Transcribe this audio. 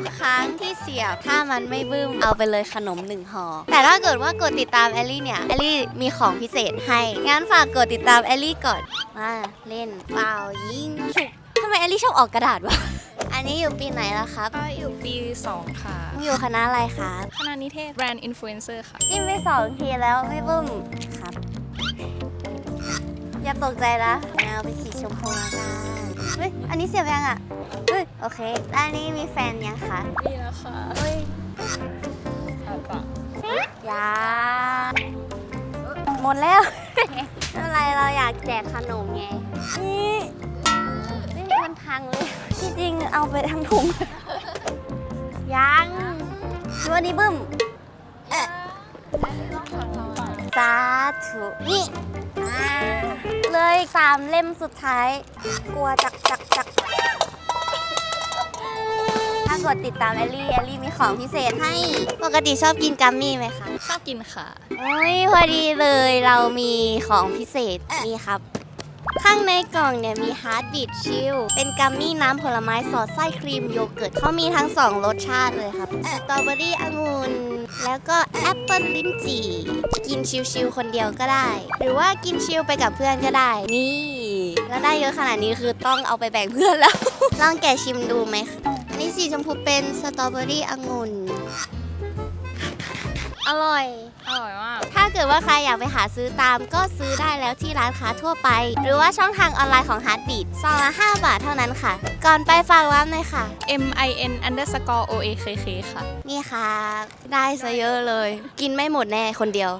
กครั้งที่เสียบถ้ามันไม่บึ้มเอาไปเลยขนมหนึ่งห่อแต่ถ้าเกิดว่ากดติดตามแอลลี่เนี่ยแอลลี่มีของพิเศษให้งั้นฝากกดติดตามแอลลี่ก่อนมาเล่นเปล่ายิงฉุกทำไมแอลลี่ชอบออกกระดาษวะอันนี้อยู่ปีไหนแล้วครับ ก็อยู่ปี 2 ค่ะ อยู่คณะอะไรครับคณะนิเทศ Brand Influencer ค่ะจิ้มไปสองทีแล้วไม่บึ้มครับ อย่าตกใจนะเอาไปสีชมพูละกัน เฮ้ย อันนี้เสียบยังอะ เฮ้ย โอเคแล้วอันนี้มีแฟนยังคะนี่แล้วค่ะเฮ้ยอาจจะยาหมดแล้วไม่เป็นไรเราอยากแจกขนมไง นี่นี่มันพังเลยที่จริงเอาไปทั้งถุง ยังดูอันนี้บึ้มเอ๊ะสาธุนี่อ่าเล ยสามเล่มสุดท้าย กลัวจักจักจักถ้ากดติดตามแอลลี่แอลลี่มีของพิเศษให้ ปกติชอบกินกัมมี่ไหมคะชอบกินค่ะ โอ้ยพอดีเลยเรามีของพิเศษนี่ครับ ข้างในกล่องเนี่ยมีฮาร์ดบีทชิลเป็นกัมมี่น้ำผลไม้สอดไส้ครีมโยเกิร์ตเขามีทั้งสองรสชาติเลยครับสตรอเบอรี่องุ่น แล้วก็แอปเปิลลิ้นจี่ กินชิลๆคนเดียวก็ได้ หรือว่ากินชิลไปกับเพื่อนก็ได้ นี่ แล้วได้เยอะขนาดนี้คือต้องเอาไปแบ่งเพื่อนแล้ว ลองแกะชิมดูไหมคะอันนี้สีชมพูเป็นสตรอเบอรี่องุ่น อร่อย อร่อยมาก ถ้าเกิดว่าใครอยากไปหาซื้อตามก็ซื้อได้แล้วที่ร้านค้าทั่วไป หรือว่าช่องทางออนไลน์ของ Heartbeat ซองละ5บาทเท่านั้นค่ะ ก่อนไปฝากร้านหน่อยค่ะ M I N underscore O A K K ค่ะ นี่ค่ะ ได้ซะเยอะเลย กินไม่หมดแน่คนเดียว